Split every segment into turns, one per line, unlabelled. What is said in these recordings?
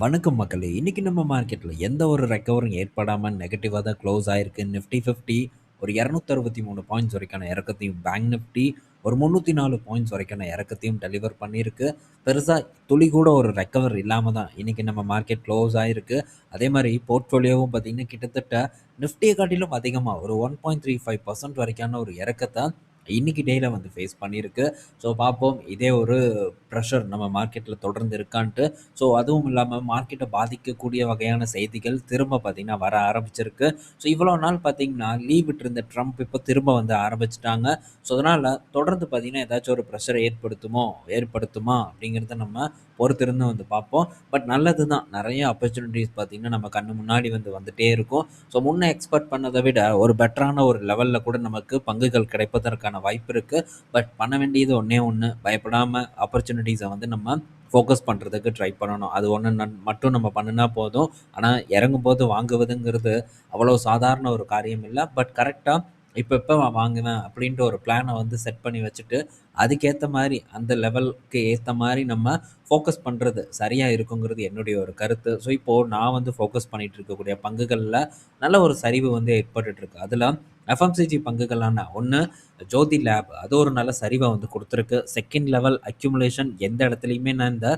வணக்கம் மக்களே! இன்னைக்கு நம்ம மார்க்கெட்டில் எந்த ஒரு ரெக்கவரும் ஏற்படாமல் நெகட்டிவாக தான் க்ளோஸ் ஆயிருக்கு. நிஃப்டி 50 ஒரு 263 பாயிண்ட்ஸ் வரைக்கான இறக்கத்தையும், பேங்க் நிஃப்டி ஒரு 304 பாயிண்ட்ஸ் வரைக்கான இறக்கத்தையும் டெலிவர் பண்ணியிருக்கு. பெருசாக துளி கூட ஒரு ரெக்கவர் இல்லாமல் தான் இன்றைக்கி நம்ம மார்க்கெட் க்ளோஸ் ஆகிருக்கு அதே மாதிரி போர்ட்ஃபோலியோவும் பார்த்தீங்கன்னா, கிட்டத்தட்ட நிஃப்டியை காட்டிலும் அதிகமாக ஒரு 1.35% வரைக்கான ஒரு இறக்கத்தை இன்னைக்கு டேல வந்து ஃபேஸ் பண்ணியிருக்கு. ஸோ பார்ப்போம் இதே ஒரு ப்ரெஷர் நம்ம மார்க்கெட்டில் தொடர்ந்து இருக்கான்ட்டு. ஸோ அதுவும் இல்லாமல் மார்க்கெட்டை பாதிக்கக்கூடிய வகையான செய்திகள் திரும்ப பார்த்தீங்கன்னா வர ஆரம்பிச்சிருக்கு. ஸோ இவ்வளோ நாள் பார்த்தீங்கன்னா, லீவ் விட்டிருந்த ட்ரம்ப் இப்போ திரும்ப வந்து ஆரம்பிச்சிட்டாங்க ஸோ அதனால் தொடர்ந்து பார்த்தீங்கன்னா, ஏதாச்சும் ஒரு ப்ரெஷரை ஏற்படுத்துமோ ஏற்படுத்துமா அப்படிங்கிறத நம்ம பொறுத்திருந்து வந்து பார்ப்போம். பட் நல்லது தான். நிறைய ஆப்பர்ச்சுனிட்டிஸ் பார்த்தீங்கன்னா, நம்ம கண்ணு முன்னாடி வந்து வந்துகிட்டே இருக்கும். ஸோ முன்னே எக்ஸ்பெக்ட் பண்ணதை விட ஒரு பெட்டரான ஒரு லெவலில் கூட நமக்கு பங்குகள் கிடைப்பதற்கான வாய்ப்பு இருக்குது பட் பண்ண வேண்டியது ஒன்றே ஒன்று பயப்படாமல் ஆப்பர்ச்சுனிட்டிஸை வந்து நம்ம ஃபோக்கஸ் பண்ணுறதுக்கு ட்ரை பண்ணணும். அது ஒன்று நன் மட்டும் நம்ம பண்ணுனா போதும். ஆனால் இறங்கும்போது வாங்குவதுங்கிறது அவ்வளோ சாதாரண ஒரு காரியம் இல்லை பட் கரெக்டாக இப்போ நான் வாங்குவேன் அப்படின்ட்டு ஒரு பிளானை வந்து செட் பண்ணி வச்சுட்டு, அதுக்கேற்ற மாதிரி அந்த லெவலுக்கு ஏற்ற மாதிரி நம்ம ஃபோக்கஸ் பண்ணுறது சரியாக இருக்குங்கிறது என்னுடைய ஒரு கருத்து. ஸோ இப்போது நான் வந்து ஃபோக்கஸ் பண்ணிகிட்டு இருக்கக்கூடிய பங்குகளில் நல்ல ஒரு சரிவு வந்து ஏற்பட்டுருக்கு அதில் எஃப்எம்சிஜி பங்குகளான ஒன்று ஜோதி லேப் அது ஒரு நல்ல சரிவை வந்து கொடுத்துருக்கு செகண்ட் லெவல் அக்யூமுலேஷன் எந்த இடத்துலையுமே நான் இந்த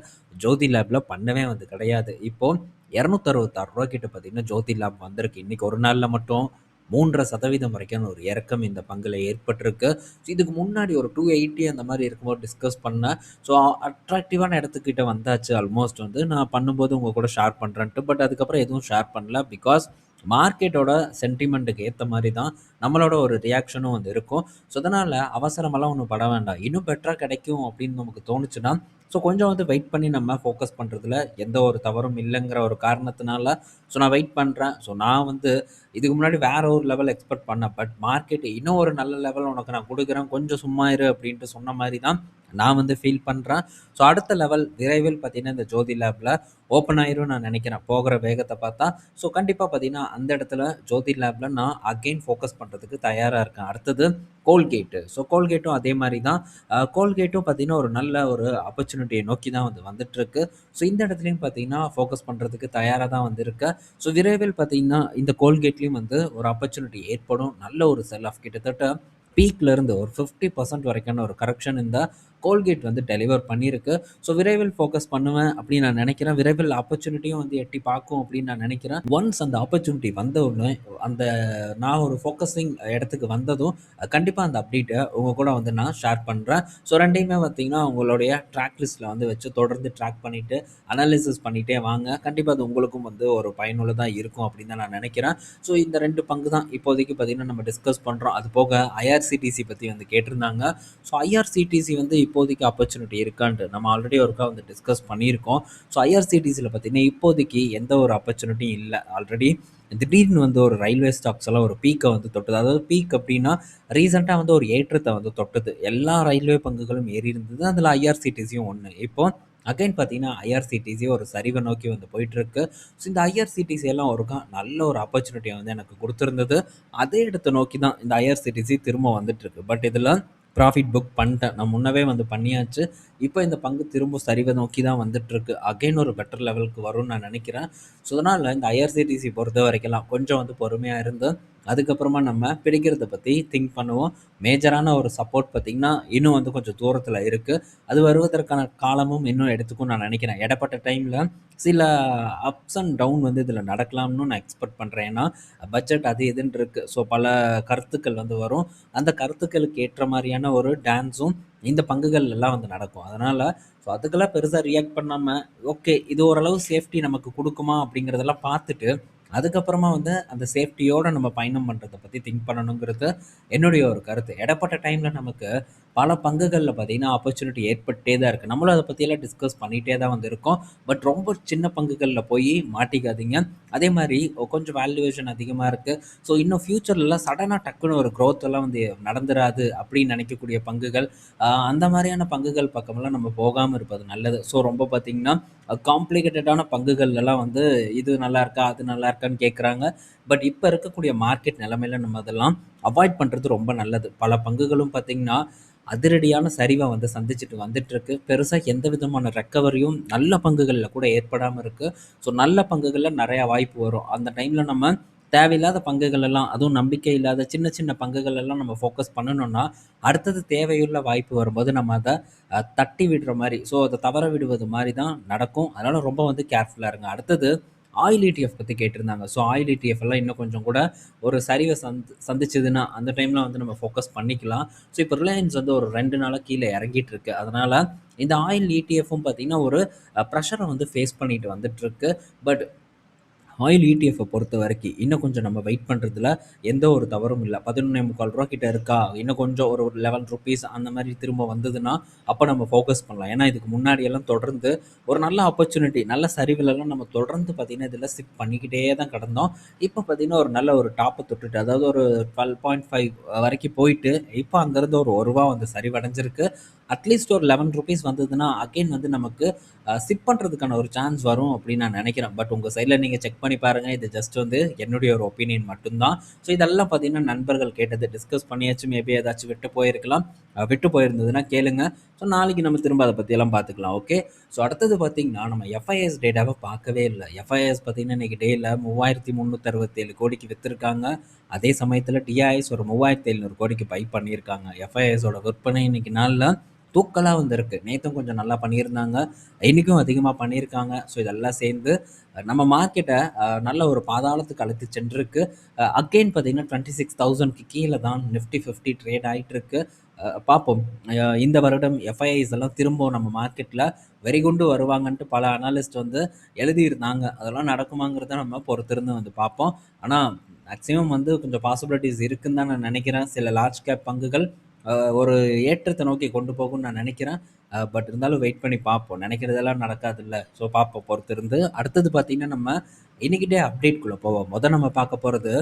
ஜோதி லேபில் பண்ணவே வந்து கிடையாது. இப்போது இரநூத்தறுபத்தாறு ரூபா கிட்ட பார்த்தீங்கன்னா, ஜோதி லேப் வந்திருக்கு. இன்றைக்கி ஒரு நாளில் மட்டும் மூன்றரை சதவீதம் வரைக்கும் ஒரு இறக்கம் இந்த பங்குல ஏற்பட்டிருக்கு. ஸோ இதுக்கு முன்னாடி ஒரு 280 அந்த மாதிரி இருக்கும்போது டிஸ்கஸ் பண்ணேன். ஸோ அட்ராக்டிவான இடத்துக்கிட்ட வந்தாச்சு ஆல்மோஸ்ட் வந்து நான் பண்ணும்போது உங்கள் கூட ஷேர் பண்ணுறேன்ட்டு பட் அதுக்கப்புறம் எதுவும் ஷேர் பண்ணல. பிகாஸ் மார்க்கெட்டோட சென்டிமெண்ட்டுக்கு ஏற்ற மாதிரி தான் நம்மளோட ஒரு ரியாக்ஷனும் வந்து இருக்கும். ஸோ அதனால் அவசரமெல்லாம் ஒன்றும் பட வேண்டாம். இன்னும் பெட்டராக கிடைக்கும் அப்படின்னு நமக்கு தோணுச்சுன்னா, ஸோ கொஞ்சம் வந்து வெயிட் பண்ணி நம்ம ஃபோக்கஸ் பண்ணுறதுல எந்த ஒரு தவறும் இல்லைங்கிற ஒரு காரணத்தினால, ஸோ நான் வெயிட் பண்ணுறேன் ஸோ நான் வந்து இதுக்கு முன்னாடி வேற ஒரு லெவல் எக்ஸ்பெக்ட் பண்ணேன். பட் மார்க்கெட் இன்னும் ஒரு நல்ல லெவல் உனக்கு நான் கொடுக்குறேன் கொஞ்சம் சும்மா இரு அப்படின்ட்டு சொன்ன மாதிரி தான் நான் வந்து ஃபீல் பண்ணுறேன் ஸோ அடுத்த லெவல் விரைவில் பார்த்தீங்கன்னா, இந்த ஜோதி லேபில் ஓப்பன் ஆயிரும் நான் நினைக்கிறேன் போகிற வேகத்தை பார்த்தா. ஸோ கண்டிப்பாக பார்த்தீங்கன்னா, அந்த இடத்துல ஜோதி லேபில் நான் அகைன் ஃபோக்கஸ் பண்ணுறதுக்கு தயாராக இருக்கேன். அடுத்தது கோல்கேட்டு ஸோ கோல்கேட்டும் அதே மாதிரி தான். கோல்கேட்டும் பார்த்தீங்கன்னா, ஒரு நல்ல ஒரு ஆப்பர்ச்சுனிட்டியை நோக்கி தான் வந்து வந்துட்டுருக்கு. ஸோ இந்த இடத்துலையும் பார்த்தீங்கன்னா, ஃபோக்கஸ் பண்ணுறதுக்கு தயாராக தான் வந்திருக்கு ஸோ விரைவில் பார்த்தீங்கன்னா, இந்த கோல்கேட்லேயும் வந்து ஒரு ஆப்பர்ச்சுனிட்டி ஏற்படும். நல்ல ஒரு செல் ஆஃப் கிட்டத்தட்ட பீக்லேருந்து ஒரு 50% வரைக்கான ஒரு கரெக்ஷன் இந்த கோல்கேட் வந்து டெலிவர் பண்ணியிருக்கு. ஸோ விரைவில் ஃபோக்கஸ் பண்ணுவேன் அப்படின்னு நான் நினைக்கிறேன் விரைவில் ஆப்பர்ச்சுனிட்டியும் வந்து எட்டி பார்க்கும் அப்படின்னு நான் நினைக்கிறேன் ஒன்ஸ் அந்த ஆப்பர்ச்சுனிட்டி வந்த உடனே அந்த நான் ஒரு ஃபோக்கஸிங் இடத்துக்கு வந்ததும் கண்டிப்பாக அந்த அப்டேட்டை உங்கள் கூட வந்து நான் ஷேர் பண்ணுறேன் ஸோ ரெண்டையுமே பார்த்தீங்கன்னா, உங்களுடைய ட்ராக் லிஸ்ட்டில் வந்து வச்சு தொடர்ந்து ட்ராக் பண்ணிட்டு, அனாலிசிஸ் பண்ணிகிட்டே வாங்க. கண்டிப்பாக அது உங்களுக்கும் வந்து ஒரு பயனுள்ளதாக இருக்கும் அப்படின்னு தான் நான் நினைக்கிறேன் ஸோ இந்த ரெண்டு பங்கு தான் இப்போதைக்கு பார்த்தீங்கன்னா, நம்ம டிஸ்கஸ் பண்ணுறோம் அது போக ஐஆர்சிடிசி பற்றி வந்து கேட்டிருந்தாங்க. ஸோ ஐஆர்சிடிசி வந்து இப்போதைக்கு ஆப்பர்ச்சுனிட்டி இருக்கான்ட்டு நம்ம ஆல்ரெடி ஒருக்கா வந்து டிஸ்கஸ் பண்ணியிருக்கோம். ஸோ ஐஆர்சிடிசியில் பார்த்தீங்கன்னா, இப்போதைக்கு எந்த ஒரு ஆப்பர்ச்சுனிட்டியும் இல்லை ஆல்ரெடி திடீர்னு வந்து ஒரு ரயில்வே ஸ்டாப்ஸ் எல்லாம் ஒரு பீக்கை வந்து தொட்டது. அதாவது பீக் அப்படின்னா, ரீசெண்டாக வந்து ஒரு ஏற்றத்தை வந்து தொட்டது. எல்லா ரயில்வே பங்குகளும் ஏறி இருந்தது. அதில் ஐஆர்சிடிசியும் ஒன்று இப்போ அகைன் பார்த்தீங்கன்னா, ஐஆர்சிடிசி ஒரு சரிவை நோக்கி வந்து போயிட்டுருக்கு. ஸோ இந்த ஐஆர்சிடிசி எல்லாம் ஒருக்கா நல்ல ஒரு ஆப்பர்ச்சுனிட்டியை வந்து எனக்கு கொடுத்துருந்தது அதே இடத்த நோக்கி தான் இந்த ஐஆர்சிடிசி திரும்ப வந்துட்டுருக்கு. பட் இதில் ப்ராஃபிட் புக் பண்ணிட்டேன் நான் முன்னவே வந்து பண்ணியாச்சு. இப்போ இந்த பங்கு திரும்ப சரிவை நோக்கி தான் வந்துட்டுருக்கு. அகைன் ஒரு பெட்டர் லெவலுக்கு வரும்னு நான் நினைக்கிறேன் ஸோ அதனால் இந்த ஐஆர்சிடிசி பொறுத்த பொறுத்தவரைக்கலாம் கொஞ்சம் வந்து பொறுமையாக இருந்து, அதுக்கப்புறமா நம்ம பிடிக்கிறத பற்றி திங்க் பண்ணுவோம். மேஜரான ஒரு சப்போர்ட் பார்த்தீங்கன்னா, இன்னும் வந்து கொஞ்சம் தூரத்தில் இருக்குது அது வருவதற்கான காலமும் இன்னும் எடுத்துக்கும்னு நான் நினைக்கிறேன் இடப்பட்ட டைமில் சில அப்ஸ் அண்ட் டவுன் வந்து இதில் நடக்கலாம்னு நான் எக்ஸ்பெக்ட் பண்ணுறேன்னா ஏன்னா, பட்ஜெட் அது இதுன்னு இருக்குது ஸோ பல கருத்துக்கள் வந்து வரும். அந்த கருத்துக்களுக்கு ஏற்ற மாதிரியான ஒரு டான்ஸும் இந்த பங்குகள்லாம் வந்து நடக்கும். அதனால் ஸோ அதுக்கெல்லாம் பெருசாக ரியாக்ட் பண்ணாமல் ஓகே இது ஓரளவு சேஃப்டி நமக்கு கொடுக்குமா அப்படிங்கிறதெல்லாம் பார்த்துட்டு, அதுக்கப்புறமா வந்து அந்த சேஃப்டியோடு நம்ம பயணம் பண்ணுறதை பற்றி திங்க் பண்ணணுங்கிறது என்னுடைய ஒரு கருத்து. இடைப்பட்ட டைமில் நமக்கு பல பங்குகளில் பார்த்தீங்கன்னா, ஆப்பர்ச்சுனிட்டி ஏற்பட்டே தான் இருக்குது நம்மளும் அதை பற்றியெல்லாம் டிஸ்கஸ் பண்ணிகிட்டே தான் வந்து இருக்கோம். பட் ரொம்ப சின்ன பங்குகளில் போய் மாட்டிக்காதீங்க. அதே மாதிரி கொஞ்சம் வேல்யூவேஷன் அதிகமாக இருக்குது ஸோ இன்னும் ஃபியூச்சர்லலாம் சடனாக டக்குன்னு ஒரு க்ரோத்தெல்லாம் எல்லாம் வந்து நடந்துராது அப்படின்னு நினைக்கக்கூடிய பங்குகள், அந்த மாதிரியான பங்குகள் பக்கமெல்லாம் நம்ம போகாமல் இருப்பது நல்லது. ஸோ ரொம்ப பார்த்தீங்கன்னா, காம்ப்ளிகேட்டடான பங்குகள்லாம் வந்து இது நல்லா இருக்கா? அது நல்லா இருக்கான்னு கேட்குறாங்க. பட் இப்போ இருக்கக்கூடிய மார்க்கெட் நிலமையில நம்ம அதெல்லாம் அவாய்ட் பண்ணுறது ரொம்ப நல்லது. பல பங்குகளும் பார்த்திங்கன்னா அதிரடியான சரிவை வந்து சந்திச்சுட்டு வந்துட்டுருக்கு. பெருசாக எந்த விதமான ரெக்கவரியும் நல்ல பங்குகளில் கூட ஏற்படாமல் இருக்குது ஸோ நல்ல பங்குகளில் நிறையா வாய்ப்பு வரும். அந்த டைமில் நம்ம தேவையில்லாத பங்குகள் எல்லாம் அதுவும் நம்பிக்கை இல்லாத சின்ன சின்ன பங்குகள் எல்லாம் நம்ம ஃபோக்கஸ் பண்ணணும்னா அடுத்தது தேவையுள்ள வாய்ப்பு வரும்போது நம்ம அதை தட்டி விடுற மாதிரி ஸோ அதை தவற விடுவது மாதிரி தான் நடக்கும். அதனால் ரொம்ப வந்து கேர்ஃபுல்லாக இருங்க. அடுத்தது ஆயில் இடிஎஃப் பற்றி கேட்டிருந்தாங்க. ஸோ ஆயில் இடிஎஃப் எல்லாம் இன்னும் கொஞ்சம் கூட ஒரு சரிவை சந்த் சந்திச்சதுன்னா அந்த டைமில் வந்து நம்ம ஃபோக்கஸ் பண்ணிக்கலாம். ஸோ இப்போ ரிலையன்ஸ் வந்து ஒரு ரெண்டு நாளாக கீழே இறங்கிட்டு இருக்கு அதனால் இந்த ஆயில் இடிஎஃப்பும் பார்த்திங்கன்னா ஒரு ப்ரெஷரை வந்து ஃபேஸ் பண்ணிட்டு வந்துட்டுருக்கு. பட் ஆயில் இடிஎஃப்பை பொறுத்த வரைக்கும் இன்னும் கொஞ்சம் நம்ம வெயிட் பண்ணுறதுல எந்த ஒரு தவறும் இல்லை. பதினொன்னே முக்கால் ரூபா கிட்ட இருக்கா? இன்னும் கொஞ்சம் ஒரு லெவன் ருபீஸ் அந்த மாதிரி திரும்ப வந்ததுன்னா அப்போ நம்ம ஃபோக்கஸ் பண்ணலாம். ஏன்னா இதுக்கு முன்னாடியெல்லாம் தொடர்ந்து ஒரு நல்ல ஆப்பர்ச்சுனிட்டி நல்ல சரிவிலலாம் நம்ம தொடர்ந்து பார்த்திங்கன்னா இதில் சிப் பண்ணிக்கிட்டே தான் கிடந்தோம். இப்போ பார்த்திங்கன்னா ஒரு நல்ல ஒரு டாப்பை தொட்டுட்டு அதாவது ஒரு டுவெல் பாயிண்ட் ஃபைவ் வரைக்கும் போயிட்டு இப்போ அங்கேருந்து ஒரு ஒரு ரூபா வந்து சரிவடைஞ்சிருக்கு. அட்லீஸ்ட் ஒரு லெவன் ருபீஸ் வந்ததுன்னா அகெயின் வந்து நமக்கு சிப் பண்ணுறதுக்கான ஒரு சான்ஸ் வரும் அப்படின்னு நான் நினைக்கிறேன். பட் உங்கள் சைடில் நீங்கள் செக் பண்ணி பாருங்கள் இது ஜஸ்ட் வந்து என்னுடைய ஒரு ஒப்பீனியன் மட்டும்தான். ஸோ இதெல்லாம் பார்த்தீங்கன்னா நண்பர்கள் கேட்டது டிஸ்கஸ் பண்ணியாச்சு. மேபி ஏதாச்சும் விட்டு போயிருக்கலாம். விட்டு போயிருந்ததுன்னா கேளுங்க. ஸோ நாளைக்கு நம்ம திரும்ப அதை பற்றியெல்லாம் பார்த்துக்கலாம் ஓகே ஸோ அடுத்தது பார்த்திங்கன்னா நம்ம எஃப்ஐஎஸ் டேட்டாவை பார்க்கவே இல்லை. எஃப்ஐஎஸ் பார்த்திங்கன்னா இன்றைக்கி டேயில் மூவாயிரத்தி முந்நூற்றி அறுபத்தேழு கோடிக்கு விற்றுருக்காங்க அதே சமயத்தில் டிஐஎஸ் ஒரு மூவாயிரத்தி எழுநூறு கோடிக்கு பை பண்ணியிருக்காங்க. எஃப்ஐஎஸோட விற்பனை இன்றைக்கி நாளில் தூக்கலாக வந்திருக்கு. நேற்றும் கொஞ்சம் நல்லா பண்ணியிருந்தாங்க. இன்றைக்கும் அதிகமாக பண்ணியிருக்காங்க. ஸோ இதெல்லாம் சேர்ந்து நம்ம மார்க்கெட்டை நல்ல ஒரு பாதாளத்துக்கு அழைத்து சென்றிருக்கு. அகெயின் பார்த்தீங்கன்னா டுவெண்ட்டி சிக்ஸ் தௌசண்ட்க்கு கீழே தான் நிஃப்டி ஃபிஃப்டி ட்ரேட் ஆகிட்டுருக்கு பார்ப்போம். இந்த வருடம் எஃப்ஐஐஸ் எல்லாம் திரும்ப நம்ம மார்க்கெட்டில் வெறிகுண்டு வருவாங்கன்ட்டு பல அனாலிஸ்ட் வந்து எழுதியிருந்தாங்க. அதெல்லாம் நடக்குமாங்கிறத நம்ம பொறுத்திருந்து வந்து பார்ப்போம். ஆனால் மேக்ஸிமம் வந்து கொஞ்சம் பாசிபிலிட்டிஸ் இருக்குன்னு தான் நான் நினைக்கிறேன். சில லார்ஜ் கேப் பங்குகள் ஒரு ஏற்றத்தை நோக்கி கொண்டு போகும்னு நான் நினைக்கிறேன். பட் இருந்தாலும் வெயிட் பண்ணி பார்ப்போம். நினைக்கிறதெல்லாம் நடக்காதுல்ல. ஸோ பார்ப்போம். பொறுத்து இருந்து அடுத்தது பார்த்திங்கன்னா நம்ம இன்றைக்கிட்டே அப்டேட்குள்ளே போவோம். முதல் நம்ம பார்க்க போகிறது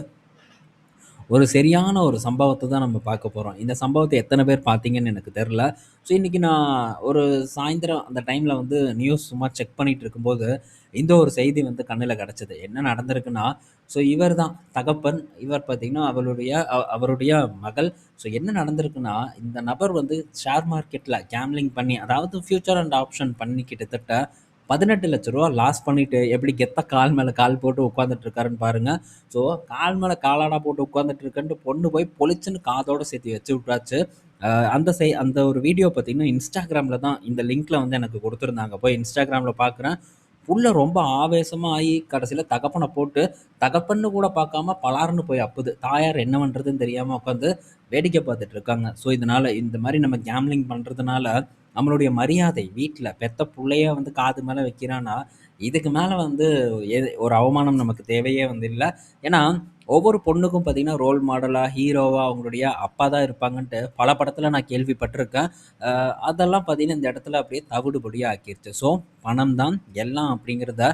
ஒரு சரியான ஒரு சம்பவத்தை தான் நம்ம பார்க்க போகிறோம் இந்த சம்பவத்தை எத்தனை பேர் பார்த்தீங்கன்னு எனக்கு தெரில ஸோ இன்றைக்கி நான் ஒரு சாயந்தரம் அந்த டைமில் வந்து நியூஸ் சும்மா செக் பண்ணிகிட்டு இருக்கும்போது இந்த ஒரு செய்தி வந்து கண்ணில் கிடச்சிது. என்ன நடந்திருக்குன்னா ஸோ இவர் தான் தகப்பன். இவர் பார்த்திங்கன்னா அவருடைய அவருடைய மகள். ஸோ என்ன நடந்திருக்குன்னா இந்த நபர் வந்து ஷேர் மார்க்கெட்டில் கேம்லிங் பண்ணி அதாவது ஃப்யூச்சர் அண்ட் ஆப்ஷன் பண்ணி கிட்டத்தட்ட பதினெட்டு லட்ச ரூபா லாஸ் பண்ணிட்டு எப்படி கெத்த கால் மேலே கால் போட்டு உட்காந்துட்டு இருக்காருன்னு பாருங்க. ஸோ கால் மேலே காலாடா போட்டு உட்காந்துட்டு இருக்கன்ட்டு பொண்ணு போய் பொழிச்சுன்னு காதோட சேர்த்து வச்சு விட்டாச்சு. அந்த செய் அந்த ஒரு வீடியோ பார்த்தீங்கன்னா இன்ஸ்டாகிராமில் தான் இந்த லிங்க்கில் வந்து எனக்கு கொடுத்துருந்தாங்க. போய் இன்ஸ்டாகிராமில் பார்க்குறேன் புள்ள ரொம்ப ஆவேசமாக ஆகி கடைசியில் தகப்பனை போட்டு தகப்பன்னு கூட பார்க்காம பலாருன்னு போய் அப்புது. தாயார் என்ன பண்ணுறதுன்னு தெரியாமல் உட்காந்து வேடிக்கை பார்த்துட்டு இருக்காங்க. ஸோ இதனால் இந்த மாதிரி நம்ம கேம்லிங் பண்ணுறதுனால நம்மளுடைய மரியாதை வீட்டில் பெத்த பிள்ளைய வந்து காது மேலே வைக்கிறான்னா இதுக்கு மேலே வந்து எது ஒரு அவமானம் நமக்கு தேவையே வந்து இல்லை. ஏன்னா ஒவ்வொரு பொண்ணுக்கும் பார்த்திங்கன்னா ரோல் மாடலாக ஹீரோவாக அவங்களுடைய அப்பா தான் இருப்பாங்கன்ட்டு பல படத்தில் நான் கேள்விப்பட்டிருக்கேன். அதெல்லாம் பார்த்திங்கன்னா இந்த இடத்துல அப்படியே தவிடுபடியாக ஆக்கிருச்சு. ஸோ பணம் தான் எல்லாம் அப்படிங்கிறத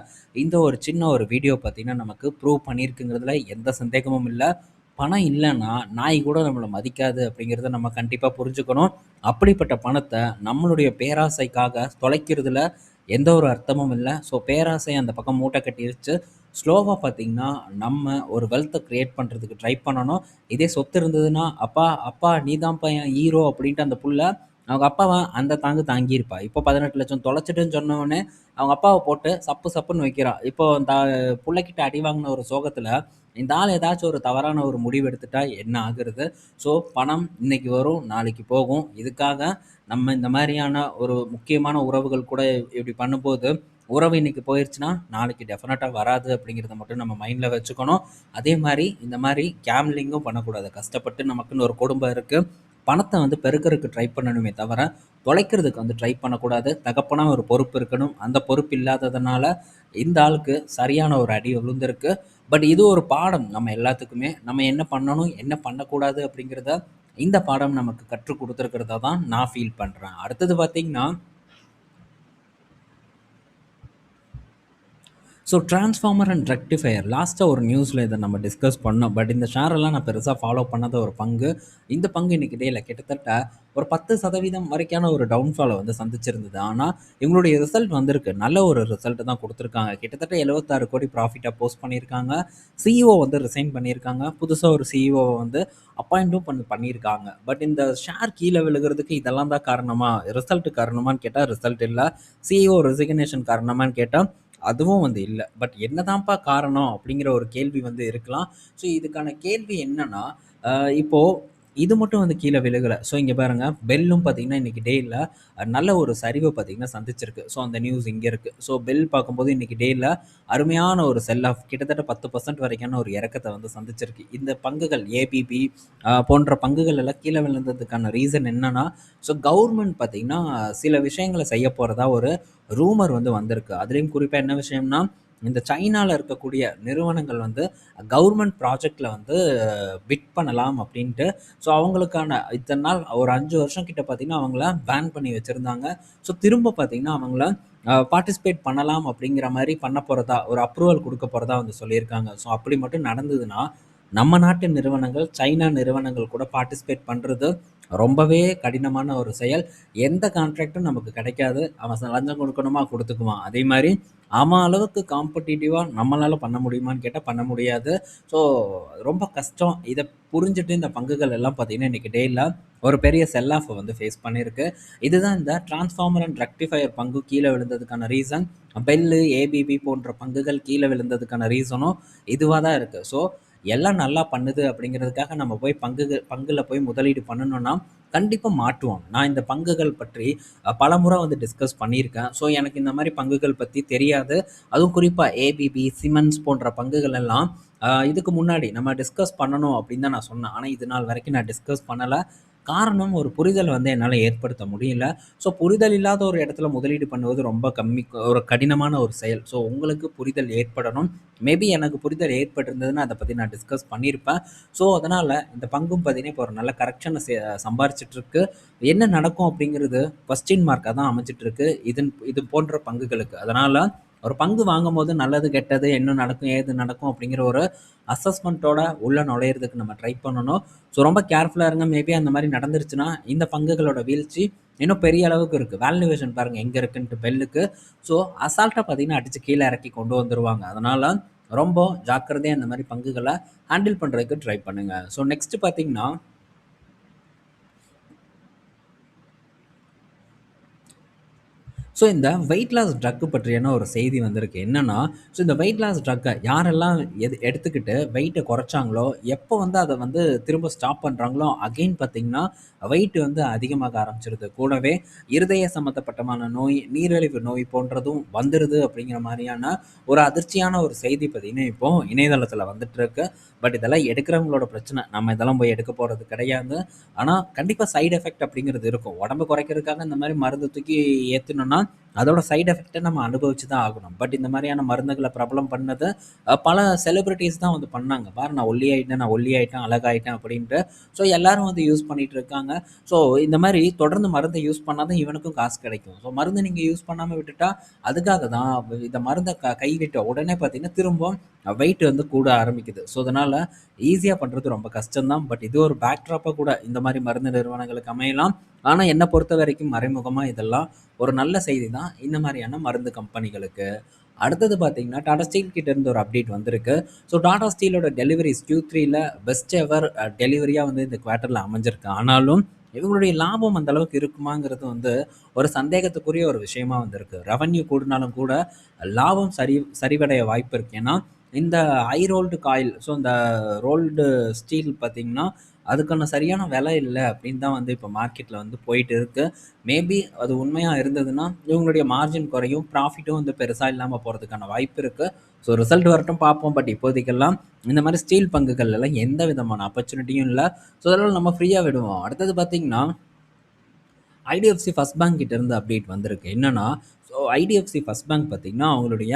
இந்த ஒரு சின்ன ஒரு வீடியோ பார்த்திங்கன்னா நமக்கு ப்ரூவ் பண்ணியிருக்குங்கிறதுல எந்த சந்தேகமும் இல்லை. பணம் இல்லைன்னா நாய் கூட நம்மளை மதிக்காது அப்படிங்கிறத நம்ம கண்டிப்பாக புரிஞ்சுக்கணும். அப்படிப்பட்ட பணத்தை நம்மளுடைய பேராசைக்காக தொலைக்கிறதுல எந்த ஒரு அர்த்தமும் இல்லை. ஸோ பேராசை அந்த பக்கம் மூட்டை கட்டிடுச்சு ஸ்லோவாக பார்த்திங்கன்னா நம்ம ஒரு வெல்த்தை க்ரியேட் பண்ணுறதுக்கு ட்ரை பண்ணணும். இதே சொத்து இருந்ததுன்னா அப்பா அப்பா நீ தான்ப்பா என் ஹீரோ அப்படின்ட்டு அந்த புள்ள அவங்க அப்பாவை அந்த தாங்கு தாங்கியிருப்பா. இப்போ பதினெட்டு லட்சம் தொலைச்சிட்டுன்னு சொன்னோடனே அவங்க அப்பாவை போட்டு சப்பு சப்புன்னு வைக்கிறான் இப்போ அந்த பிள்ளைக்கிட்ட அடி வாங்கின ஒரு சோகத்தில் இந்த ஆள் ஏதாச்சும் ஒரு தவறான ஒரு முடிவு எடுத்துட்டா என்ன ஆகுறது? ஸோ பணம் இன்னைக்கு வரும் நாளைக்கு போகும். இதுக்காக நம்ம இந்த மாதிரியான ஒரு முக்கியமான உறவுகள் கூட இப்படி பண்ணும்போது உறவு இன்னைக்கு போயிடுச்சுன்னா நாளைக்கு டெஃபினட்டாக வராது அப்படிங்கிறத மட்டும் நம்ம மைண்டில் வச்சுக்கணும். அதே மாதிரி இந்த மாதிரி கேம்லிங்கும் பண்ணக்கூடாது. கஷ்டப்பட்டு நமக்குன்னு ஒரு குடும்பம் இருக்குது பணத்தை வந்து பெருக்கிறதுக்கு ட்ரை பண்ணணுமே தவிர தொலைக்கிறதுக்கு வந்து ட்ரை பண்ணக்கூடாது. தகப்பனாக ஒரு பொறுப்பு இருக்கணும். அந்த பொறுப்பு இல்லாததுனால இந்த ஆளுக்கு சரியான ஒரு அடி விழுந்திருக்கு. பட் இது ஒரு பாடம். நம்ம எல்லாத்துக்குமே நம்ம என்ன பண்ணணும் என்ன பண்ணக்கூடாது அப்படிங்கிறத இந்த பாடம் நமக்கு கற்றுக் கொடுத்துருக்கிறதா தான் நான் ஃபீல் பண்ணுறேன் அடுத்தது பார்த்திங்கன்னா ஸோ டிரான்ஸ்ஃபார்மர் அண்ட் ரெக்டிஃபையர் லாஸ்ட்டாக ஒரு நியூஸில் இதை நம்ம டிஸ்கஸ் பண்ணோம். பட் இந்த ஷேரெல்லாம் நான் பெருசாக ஃபாலோ பண்ணாத ஒரு பங்கு. இந்த பங்கு இன்னைக்கு டேயில் கிட்டத்தட்ட ஒரு பத்து சதவீதம் வரைக்கான ஒரு டவுன்ஃபாலை வந்து சந்திச்சிருந்தது. ஆனால் இவங்களுடைய ரிசல்ட் வந்திருக்கு. நல்ல ஒரு ரிசல்ட் தான் கொடுத்துருக்காங்க. கிட்டத்தட்ட எழுபத்தாறு கோடி ப்ராஃபிட்டாக போஸ்ட் பண்ணியிருக்காங்க. சிஇஓ வந்து ரிசைன் பண்ணியிருக்காங்க. புதுசாக ஒரு சிஇஓவை வந்து அப்பாயிண்ட்டும் பண்ணி பண்ணியிருக்காங்க. பட் இந்த ஷேர் கீழே விழுகிறதுக்கு இதெல்லாம் தான் காரணமாக ரிசல்ட் காரணமான்னு கேட்டால் ரிசல்ட் இல்லை. சிஇஓ ரெசிக்னேஷன் காரணமான்னு கேட்டால் அதுவும் வந்து இல்லை பட் என்னதான்ப்பா காரணம்? அப்படிங்கிற ஒரு கேள்வி வந்து இருக்கலாம். ஸோ இதுக்கான கேள்வி என்னன்னா, இப்போது இது மட்டும் வந்து கீழே விழுகலை ஸோ இங்கே பாருங்கள் பெல்லும் பார்த்தீங்கன்னா, இன்றைக்கி டேயில் நல்ல ஒரு சரிவை பார்த்தீங்கன்னா சந்திச்சிருக்கு. ஸோ அந்த நியூஸ் இங்கே இருக்குது ஸோ பெல் பார்க்கும்போது இன்றைக்கி டேயில் அருமையான ஒரு செல் ஆஃப் கிட்டத்தட்ட 10% வரைக்கான ஒரு இறக்கத்தை வந்து சந்திச்சிருக்கு. இந்த பங்குகள் ஏபிபி போன்ற பங்குகள் எல்லாம் கீழே விழுந்ததுக்கான ரீசன் என்னென்னா ஸோ கவர்மெண்ட் பார்த்தீங்கன்னா, சில விஷயங்களை செய்ய போகிறதா ஒரு ரூமர் வந்து வந்திருக்கு. அதுலேயும் குறிப்பாக என்ன விஷயம்னா, இந்த சைனாவில் இருக்கக்கூடிய நிறுவனங்கள் வந்து கவர்மெண்ட் ப்ராஜெக்டில் வந்து பிட் பண்ணலாம் அப்படின்ட்டு, ஸோ அவங்களுக்கான இத்தனை நாள் ஒரு அஞ்சு வருஷம் கிட்ட பார்த்தீங்கன்னா, அவங்கள பேன் பண்ணி வச்சுருந்தாங்க ஸோ திரும்ப பார்த்திங்கன்னா அவங்கள பார்ட்டிசிபேட் பண்ணலாம் அப்படிங்கிற மாதிரி பண்ண போகிறதா ஒரு அப்ரூவல் கொடுக்க போகிறதா வந்து சொல்லியிருக்காங்க. ஸோ அப்படி மட்டும் நடந்ததுன்னா, நம்ம நாட்டு நிறுவனங்கள், சைனா நிறுவனங்கள் கூட பார்ட்டிசிபேட் பண்ணுறது ரொம்பவே கடினமான ஒரு செயல். எந்த கான்ட்ராக்டும் நமக்கு கிடைக்காது. அவன் லஞ்சம் கொடுக்கணுமா கொடுத்துக்குவான் அதே மாதிரி அவன் அளவுக்கு காம்படிட்டிவாக நம்மளால பண்ண முடியுமான்னு கேட்டால் பண்ண முடியாது. ஸோ ரொம்ப கஷ்டம். இதை புரிஞ்சுட்டு இந்த பங்குகள் எல்லாம் பார்த்தீங்கன்னா, இன்றைக்கி டேல ஒரு பெரிய செல் ஆஃபை வந்து ஃபேஸ் பண்ணியிருக்கு. இதுதான் இந்த டிரான்ஸ்ஃபார்மர் அண்ட் ரெக்டிஃபையர் பங்கு கீழே விழுந்ததுக்கான ரீசன். பெல்லு, ஏபிபி போன்ற பங்குகள் கீழே விழுந்ததுக்கான ரீசனும் இதுவாக தான் இருக்குது ஸோ எல்லாம் நல்லா பண்ணுது அப்படிங்கிறதுக்காக நம்ம போய் பங்கு பங்கில் போய் முதலீடு பண்ணணும்னா, கண்டிப்பாக மாட்டுவோம். நான் இந்த பங்குகள் பற்றி பல முறை வந்து டிஸ்கஸ் பண்ணியிருக்கேன். ஸோ எனக்கு இந்த மாதிரி பங்குகள் பற்றி தெரியாது. அதுவும் குறிப்பாக ஏபிபி, சிமெண்ட்ஸ் போன்ற பங்குகள் எல்லாம் இதுக்கு முன்னாடி நம்ம டிஸ்கஸ் பண்ணணும் அப்படின்னு தான் நான் சொன்னேன். ஆனால் இது நாள் வரைக்கும் நான் டிஸ்கஸ் பண்ணலை காரணம் ஒரு புரிதல் வந்து என்னால் ஏற்படுத்த முடியல. ஸோ புரிதல் இல்லாத ஒரு இடத்துல முதலீடு பண்ணுவது ரொம்ப கம்மி ஒரு கடினமான ஒரு செயல். ஸோ உங்களுக்கு புரிதல் ஏற்படணும். மேபி எனக்கு புரிதல் ஏற்பட்டிருந்ததுன்னா, அதை பற்றி நான் டிஸ்கஸ் பண்ணியிருப்பேன். ஸோ அதனால் இந்த பங்கும் பார்த்தீங்கன்னா, இப்போ ஒரு நல்ல கரெக்ஷனை சம்பாரிச்சிட்ருக்கு என்ன நடக்கும் அப்படிங்கிறது கொஸ்டின் மார்க்காக தான் அமைஞ்சிட்டு இதன் இது போன்ற பங்குகளுக்கு. அதனால் ஒரு பங்கு வாங்கும்போது நல்லது, கெட்டது என்ன நடக்கும்? ஏது நடக்கும்? அப்படிங்கிற ஒரு அசஸ்மெண்ட்டோட உள்ளே நுழையிறதுக்கு நம்ம ட்ரை பண்ணணும். ஸோ ரொம்ப கேர்ஃபுல்லாக இருங்க. மேபி அந்த மாதிரி நடந்துருச்சுன்னா, இந்த பங்குகளோட வீழ்ச்சி இன்னும் பெரிய அளவுக்கு இருக்குது வேல்யூவேஷன் பாருங்கள் எங்கே இருக்குன்ட்டு பெல்லுக்கு. ஸோ அசால்ட்டாக பார்த்தீங்கன்னா, அடித்து கீழே இறக்கி கொண்டு வந்துடுவாங்க அதனால் ரொம்ப ஜாக்கிரதையாக இந்த மாதிரி பங்குகளை ஹேண்டில் பண்ணுறதுக்கு ட்ரை பண்ணுங்கள் ஸோ நெக்ஸ்ட் பார்த்தீங்கன்னா ஸோ இந்த வெயிட் லாஸ் ட்ரக் பற்றியான ஒரு செய்தி வந்திருக்கு. என்னன்னா, ஸோ இந்த வெயிட் லாஸ் ட்ரக்கை யாரெல்லாம் எது எடுத்துக்கிட்டு வெயிட்டை குறைச்சாங்களோ, எப்போ வந்து அதை வந்து திரும்ப ஸ்டாப் பண்ணுறாங்களோ அகைன் பார்த்திங்கன்னா வெயிட் வந்து அதிகமாக ஆரம்பிச்சிருது கூடவே இருதய சம்மந்தப்பட்டமான நோய், நீரிழிவு நோய் போன்றதும் வந்துடுது அப்படிங்கிற மாதிரியான ஒரு அதிர்ச்சியான ஒரு செய்தி பார்த்திங்கன்னா இப்போது இணையதளத்தில் வந்துட்டுருக்கு. பட் இதெல்லாம் எடுக்கிறவங்களோட பிரச்சனை. நம்ம இதெல்லாம் போய் எடுக்க போகிறது கிடையாது. ஆனால் கண்டிப்பாக சைட் எஃபெக்ட் அப்படிங்கிறது இருக்கும். உடம்பு குறைக்கிறதுக்காக இந்த மாதிரி மருந்து தூக்கி ஏத்துனோம்னா, அதோட சைட் எஃபெக்டை நம்ம அனுபவிச்சு தான் ஆகணும். பட் இந்த மாதிரியான மருந்துகளை பிரபலம் பண்ணது பல செலிபிரிட்டீஸ் தான் வந்து பண்ணாங்க. பாரு நான் ஒல்லியாயிட்டேன், நான் ஒல்லி ஆகிட்டேன் அழகாயிட்டேன் அப்படின்ட்டு. ஸோ எல்லாரும் வந்து யூஸ் பண்ணிட்டு இருக்காங்க. ஸோ இந்த மாதிரி தொடர்ந்து மருந்தை யூஸ் பண்ணால் தான் இவனுக்கும் காசு கிடைக்கும். ஸோ மருந்து நீங்கள் யூஸ் பண்ணாமல் விட்டுட்டா, அதுக்காக தான் இந்த மருந்தை க கைவிட்ட உடனே பார்த்தீங்கன்னா, திரும்ப வெயிட் வந்து கூட ஆரம்பிக்குது. ஸோ அதனால் ஈஸியாக பண்ணுறது ரொம்ப கஷ்டம் தான். பட் இது ஒரு பேக்ட்ராப்பாக கூட இந்த மாதிரி மருந்து நிறுவனங்களுக்கு அமையலாம். ஆனால் என்னை பொறுத்த வரைக்கும் மறைமுகமாக இதெல்லாம் ஒரு நல்ல செய்தி தான். இந்த மாதிரியான மருந்து கம்பெனிகளுக்கு. அடுத்தது பார்த்தீங்கன்னா, டாடா ஸ்டீல் கிட்டேருந்து ஒரு அப்டேட் வந்திருக்கு. ஸோ டாடா ஸ்டீலோட டெலிவரிஸ் Q3ல பெஸ்ட் எவர் டெலிவரியாக வந்து இந்த குவார்ட்டரில் அமைஞ்சிருக்கு. ஆனாலும் இவங்களுடைய லாபம் அந்த அளவுக்கு இருக்குமாங்கிறது வந்து ஒரு சந்தேகத்துக்குரிய ஒரு விஷயமா வந்திருக்கு ரெவன்யூ கூடினாலும் கூடுனாலும் கூட லாபம் சரி சரிவடைய வாய்ப்பு இருக்கு. ஏன்னா, இந்த ஐரோல்டு ரோல்டு காயில் ஸோ இந்த ரோல்டு ஸ்டீல் பார்த்தீங்கன்னா, அதுக்கான சரியான விலை இல்லை அப்படின்னு தான் வந்து இப்போ மார்க்கெட்டில் வந்து போயிட்டு இருக்குது மேபி அது உண்மையாக இருந்ததுன்னா, இவங்களுடைய மார்ஜின் குறையும். ப்ராஃபிட்டும் வந்து பெருசாக இல்லாமல் போகிறதுக்கான வாய்ப்பு இருக்குது ஸோ ரிசல்ட் வரட்டும் பார்ப்போம். பட் இப்போதைக்கெல்லாம் இந்த மாதிரி ஸ்டீல் பங்குகள் எல்லாம் எந்த விதமான ஆப்பர்ச்சுனிட்டியும் இல்லை ஸோ அதனால் நம்ம ஃப்ரீயாக விடுவோம். அடுத்தது பார்த்தீங்கன்னா ஐடிஎஃப்சி ஃபஸ்ட் பேங்க் கிட்ட இருந்து அப்டேட் வந்திருக்கு. என்னன்னா, ஐடிஎஃப்சி ஃபர்ஸ்ட் பேங்க் பார்த்தீங்கன்னா, அவங்களுடைய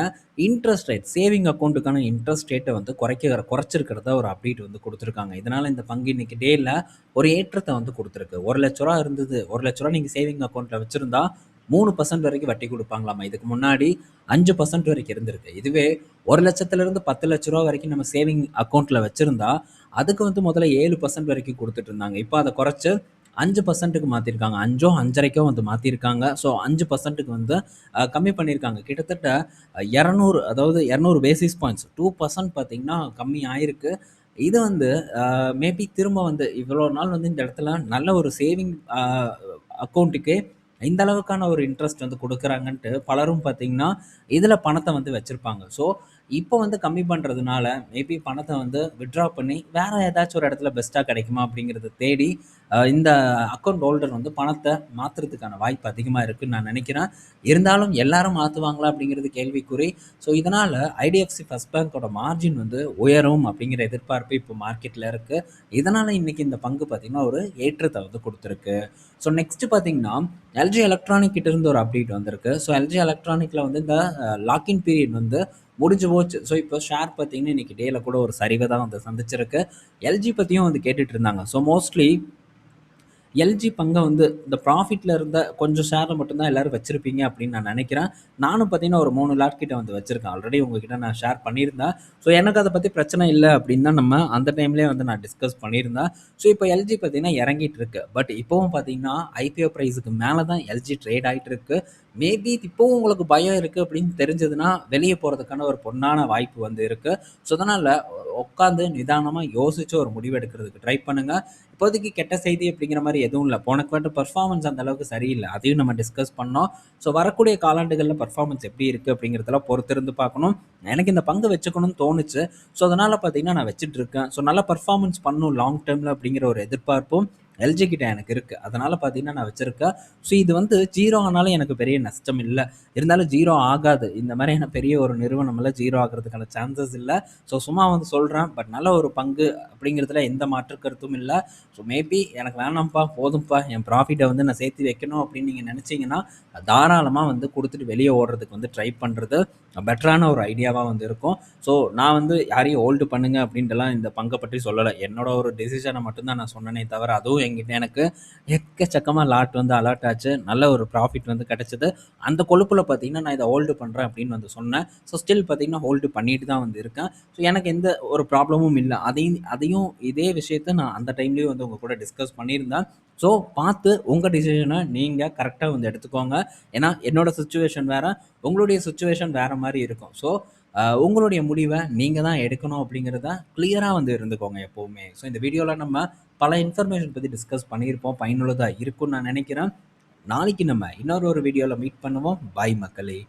இன்ட்ரெஸ்ட் ரேட் சேவிங் அக்கௌண்ட்டுக்கான இன்ட்ரெஸ்ட் ரேட்டை வந்து குறைக்க குறைச்சிருக்கிறதா ஒரு அப்டேட் வந்து கொடுத்துருக்காங்க. இதனால் இந்த பங்கு இன்னைக்கு டேயில் ஒரு ஏற்றத்தை வந்து கொடுத்துருக்கு. ஒரு லட்ச ரூபா இருந்தது. ஒரு லட்ச ரூபா நீங்கள் சேவிங் அக்கௌண்ட்டில் வச்சுருந்தா மூணு பர்சன்ட் வரைக்கும் வட்டி கொடுப்பாங்களாமா? இதுக்கு முன்னாடி அஞ்சு பர்சன்ட் வரைக்கும் இருந்திருக்கு. இதுவே ஒரு லட்சத்துலேருந்து பத்து லட்ச ரூபா வரைக்கும் நம்ம சேவிங் அக்கௌண்ட்டில் வச்சுருந்தா அதுக்கு வந்து முதல்ல ஏழு பர்சன்ட் வரைக்கும் கொடுத்துட்டு இருந்தாங்க. இப்போ அதை குறைச்சி அஞ்சு பர்சன்ட்டுக்கு மாற்றிருக்காங்க அஞ்சோ அஞ்சரைக்கோ வந்து மாற்றிருக்காங்க ஸோ அஞ்சு பர்சன்ட்டுக்கு வந்து கம்மி பண்ணியிருக்காங்க கிட்டத்தட்ட இரநூறு அதாவது இரநூறு பேசிஸ் பாயிண்ட்ஸ் டூ பர்சன்ட் பார்த்திங்கன்னா கம்மி ஆயிருக்கு. இது வந்து மேபி திரும்ப வந்து இவ்வளோ நாள் வந்து இந்த இடத்துல நல்ல ஒரு சேவிங் அக்கௌண்ட்டுக்கே இந்த அளவுக்கான ஒரு இன்ட்ரெஸ்ட் வந்து கொடுக்குறாங்கன்ட்டு பலரும் பார்த்தீங்கன்னா இதில் பணத்தை வந்து வச்சுருப்பாங்க. ஸோ இப்போ வந்து கம்மி பண்ணுறதுனால மேபி பணத்தை வந்து விட்ரா பண்ணி வேறு ஏதாச்சும் ஒரு இடத்துல பெஸ்ட்டாக கிடைக்குமா அப்படிங்கிறத தேடி இந்த அக்கௌண்ட் ஹோல்டர் வந்து பணத்தை மாற்றுறதுக்கான வாய்ப்பு அதிகமாக இருக்குதுன்னு நான் நினைக்கிறேன். இருந்தாலும் எல்லாரும் மாற்றுவாங்களா அப்படிங்கிறது கேள்விக்குறி. ஸோ இதனால் ஐடிஎஃப்சி ஃபஸ்ட் பேங்க்கோட மார்ஜின் வந்து உயரும் அப்படிங்கிற எதிர்பார்ப்பு இப்போ மார்க்கெட்டில் இருக்குது இதனால் இன்றைக்கி இந்த பங்கு பார்த்திங்கன்னா ஒரு ஏற்றத்தை வந்து கொடுத்துருக்கு. ஸோ நெக்ஸ்ட்டு பார்த்திங்கன்னா எல்ஜி எலக்ட்ரானிக் கிட்டேருந்து ஒரு அப்டேட் வந்திருக்கு. ஸோ எல்ஜி எலக்ட்ரானிக்கில் வந்து இந்த லாக்இன் பீரியட் வந்து முடிஞ்சு போச்சு. ஸோ இப்போ ஷேர் பார்த்தீங்கன்னா இன்றைக்கி டேயில் கூட ஒரு சரிவை தான் வந்து சந்திச்சிருக்கு. எல்ஜி பற்றியும் வந்து கேட்டுட்டு இருந்தாங்க. ஸோ மோஸ்ட்லி எல்ஜி பங்கை வந்து இந்த ப்ராஃபிட்டில் இருந்த கொஞ்சம் ஷேரை மட்டும்தான் எல்லோரும் வச்சுருப்பீங்க அப்படின்னு நான் நினைக்கிறேன். நானும் பார்த்தீங்கன்னா ஒரு மூணு லாட் கிட்ட வந்து வச்சுருக்கேன். ஆல்ரெடி உங்ககிட்ட நான் ஷேர் பண்ணியிருந்தேன். ஸோ எனக்கு அதை பற்றி பிரச்சனை இல்லை அப்படின்னு தான் நம்ம அந்த டைம்லேயே வந்து நான் டிஸ்கஸ் பண்ணியிருந்தேன். ஸோ இப்போ எல்ஜி பார்த்தீங்கன்னா இறங்கிட்டு இருக்கு. பட் இப்போவும் பார்த்தீங்கன்னா ஐபிஓ ப்ரைஸுக்கு மேலே தான் எல்ஜி ட்ரேட் ஆகிட்டு இருக்கு. மேபி இப்போவும் உங்களுக்கு பயம் இருக்குது அப்படின்னு தெரிஞ்சதுன்னா வெளியே போகிறதுக்கான ஒரு பொண்ணான வாய்ப்பு வந்து இருக்குது ஸோ அதனால் உட்காந்து நிதானமாக யோசித்து ஒரு முடிவு எடுக்கிறதுக்கு ட்ரை பண்ணுங்கள் இப்போதைக்கு கெட்ட செய்தி அப்படிங்கிற மாதிரி எதுவும் இல்லை. போன குவார்ட்டர் பர்ஃபார்மன்ஸ் அந்த அளவுக்கு சரியில்லை. அதையும் நம்ம டிஸ்கஸ் பண்ணோம். ஸோ வரக்கூடிய காலாண்டுகளில் பர்ஃபார்மன்ஸ் எப்படி இருக்குது அப்படிங்கிறதெல்லாம் பொறுத்திருந்து பார்க்கணும். எனக்கு இந்த பங்கு வச்சுக்கணும்னு தோணுச்சு. ஸோ அதனால் பார்த்தீங்கன்னா நான் வச்சுட்டு இருக்கேன். ஸோ நல்லா பர்ஃபார்மன்ஸ் பண்ணும் லாங் டேர்மில் அப்படிங்கிற ஒரு எதிர்பார்ப்பும் எல்ஜி கிட்ட எனக்கு இருக்குது அதனால் பார்த்தீங்கன்னா நான் வச்சுருக்கேன் ஸோ இது வந்து ஜீரோ ஆனாலும் எனக்கு பெரிய நஷ்டம் இல்லை. இருந்தாலும் ஜீரோ ஆகாது. இந்த மாதிரியான பெரிய ஒரு நிறுவனமெல்லாம் ஜீரோ ஆகிறதுக்கான சான்சஸ் இல்லை. ஸோ சும்மா வந்து சொல்கிறேன் பட் நல்ல ஒரு பங்கு அப்படிங்கிறதுல எந்த மாற்று கருத்தும் இல்லை. ஸோ மேபி எனக்கு வேணாம்ப்பா போதும்ப்பா. என் ப்ராஃபிட்டை வந்து நான் சேர்த்து வைக்கணும் அப்படின்னு நீங்கள் நினச்சிங்கன்னா தாராளமாக வந்து கொடுத்துட்டு வெளியே ஓடுறதுக்கு வந்து ட்ரை பண்ணுறது பெட்டரான ஒரு ஐடியாவாக வந்து இருக்கும். ஸோ நான் வந்து யாரையும் ஹோல்டு பண்ணுங்க அப்படின்ட்டுலாம் இந்த பங்கை பற்றி சொல்லலை. என்னோட ஒரு டெசிஷனை மட்டும்தான் நான் சொன்னனே தவிர அதுவும் எங்கிட்ட எனக்கு எக்கச்சக்கமாக லாட் வந்து அலாட் ஆச்சு. நல்ல ஒரு ப்ராஃபிட் வந்து கிடச்சிது. அந்த கொழுப்பில் பார்த்தீங்கன்னா நான் இதை ஹோல்டு பண்ணுறேன் அப்படின்னு வந்து சொன்னேன். ஸோ ஸ்டில் பார்த்தீங்கன்னா ஹோல்டு பண்ணிட்டு தான் வந்து இருக்கேன். ஸோ எனக்கு எந்த ஒரு ப்ராப்ளமும் இல்லை. அதையும் அதையும் இதே விஷயத்தை நான் அந்த டைம்லேயும் வந்து உங்கள் கூட டிஸ்கஸ் பண்ணியிருந்தேன். ஸோ பார்த்து உங்கள் டிசிஷனை நீங்கள் கரெக்டாக வந்து எடுத்துக்கோங்க. ஏன்னா என்னோடய சுச்சுவேஷன் வேறு உங்களுடைய சுச்சுவேஷன் வேறு மாதிரி இருக்கும். ஸோ உங்களுடைய முடிவை நீங்கள் தான் எடுக்கணும் அப்படிங்கிறத கிளியராக வந்து இருந்துக்கோங்க எப்போவுமே. ஸோ இந்த வீடியோவில் நம்ம பல இன்ஃபர்மேஷன் பற்றி டிஸ்கஸ் பண்ணியிருப்போம். பயனுள்ளதாக இருக்கும்னு நான் நினைக்கிறேன். நாளைக்கு நம்ம இன்னொரு ஒரு வீடியோவில் மீட் பண்ணுவோம். பாய் மக்களே.